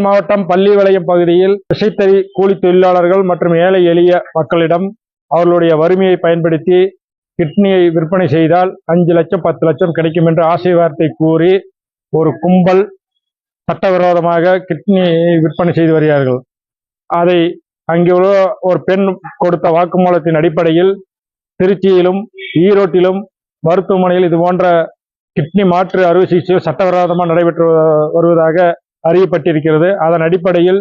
மாவட்டம் பள்ளிவளையம் பகுதியில் விசைத்தறி கூலி தொழிலாளர்கள் மற்றும் ஏழை எளிய மக்களிடம் அவர்களுடைய வறுமையை பயன்படுத்தி கிட்னியை விற்பனை செய்தால் அஞ்சு லட்சம் பத்து லட்சம் கிடைக்கும் என்று ஆசை வார்த்தை கூறி ஒரு கும்பல் சட்டவிரோதமாக கிட்னியை விற்பனை செய்து வருகிறார்கள். அதை அங்கே உள்ள ஒரு பெண் கொடுத்த வாக்குமூலத்தின் அடிப்படையில் திருச்சியிலும் ஈரோட்டிலும் மருத்துவமனையில் இது போன்ற கிட்னி மாற்று அறுவை சிகிச்சை சட்டவிரோதமாக நடைபெற்று வருவதாக அறியப்பட்டிருக்கிறது. அதன் அடிப்படையில்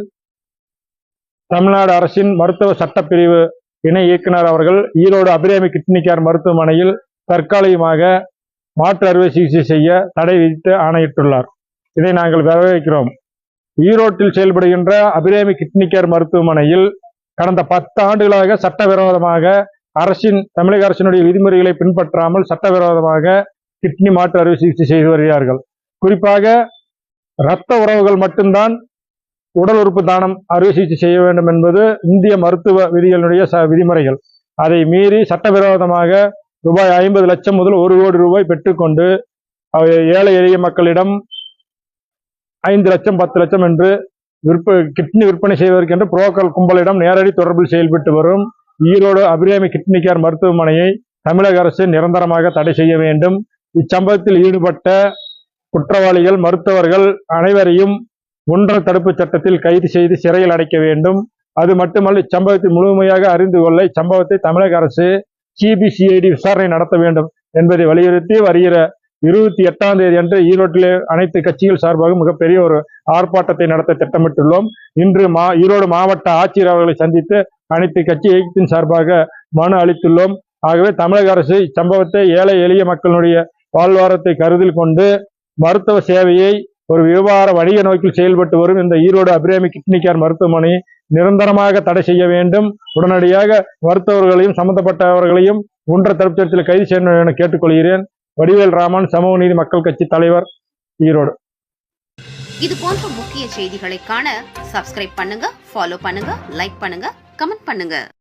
தமிழ்நாடு அரசின் மருத்துவ சட்டப்பிரிவு இணை இயக்குனர் அவர்கள் ஈரோடு அபிராமி கிட்னி கேர் மருத்துவமனையில் தற்காலிகமாக மாற்று அறுவை சிகிச்சை செய்ய தடை விதித்து ஆணையிட்டுள்ளார். இதை நாங்கள் வரவேற்கிறோம். ஈரோட்டில் செயல்படுகின்ற அபிராமி கிட்னி கேர் மருத்துவமனையில் கடந்த பத்து ஆண்டுகளாக சட்டவிரோதமாக அரசின் தமிழக அரசினுடைய விதிமுறைகளை பின்பற்றாமல் சட்டவிரோதமாக கிட்னி மாற்று அறுவை சிகிச்சை செய்து வருகிறார்கள். குறிப்பாக இரத்த உறவுகள் மட்டும்தான் உடல் உறுப்பு தானம் அறுவை சிகிச்சை செய்ய வேண்டும் என்பது இந்திய மருத்துவ விதிகளினுடைய ச விதிமுறைகள். அதை மீறி சட்டவிரோதமாக ரூபாய் ஐம்பது லட்சம் முதல் ஒரு கோடி ரூபாய் பெற்றுக்கொண்டு அவை ஏழை எளிய மக்களிடம் ஐந்து லட்சம் பத்து லட்சம் என்று விற்ப கிட்னி விற்பனை செய்வதற்கென்று புரோக்கர் கும்பலிடம் நேரடி தொடர்பில் செயல்பட்டு வரும் ஈரோடு அபிராமி கிட்னி கேர் மருத்துவமனையை தமிழக அரசு நிரந்தரமாக தடை செய்ய வேண்டும். இச்சம்பவத்தில் ஈடுபட்ட குற்றவாளிகள் மருத்துவர்கள் அனைவரையும் ஒன்றர் தடுப்பு சட்டத்தில் கைது செய்து சிறையில் அடைக்க வேண்டும். அது மட்டுமல்ல இச்சம்பவத்தை முழுமையாக அறிந்து கொள்ள இச்சம்பவத்தை தமிழக அரசு சிபிசிஐடி விசாரணை நடத்த வேண்டும் என்பதை வலியுறுத்தி வருகிற இருபத்தி எட்டாம் தேதி அன்று ஈரோட்டிலே அனைத்து கட்சிகள் சார்பாக மிகப்பெரிய ஒரு ஆர்ப்பாட்டத்தை நடத்த திட்டமிட்டுள்ளோம். இன்று மா ஈரோடு மாவட்ட ஆட்சியர் அவர்களை சந்தித்து அனைத்து கட்சி இயக்கத்தின் சார்பாக மனு அளித்துள்ளோம். ஆகவே தமிழக அரசு இச்சம்பவத்தை ஏழை எளிய மக்களுடைய வாழ்வாரத்தை கருத்தில் கொண்டு மருத்துவ சேவையை ஒரு வியாபார வணிக நோக்கில் செயல்பட்டு வரும் இந்த ஈரோடு அபிராமி கிட்னி கேர் மருத்துவமனை நிரந்தரமாக தடை செய்ய வேண்டும். உடனடியாக மருத்துவர்களையும் சம்பந்தப்பட்டவர்களையும் ஒன்ற தடுப்பு கைது செய்ய வேண்டும் என கேட்டுக்கொள்கிறேன். வடிவேல் ராமன் சமூக நீதி மக்கள் கட்சி தலைவர் ஈரோடு. இது போன்ற முக்கிய செய்திகளை காண சப்ஸ்கிரைப் பண்ணுங்க ஃபாலோ பண்ணுங்க லைக் பண்ணுங்க கமெண்ட் பண்ணுங்க.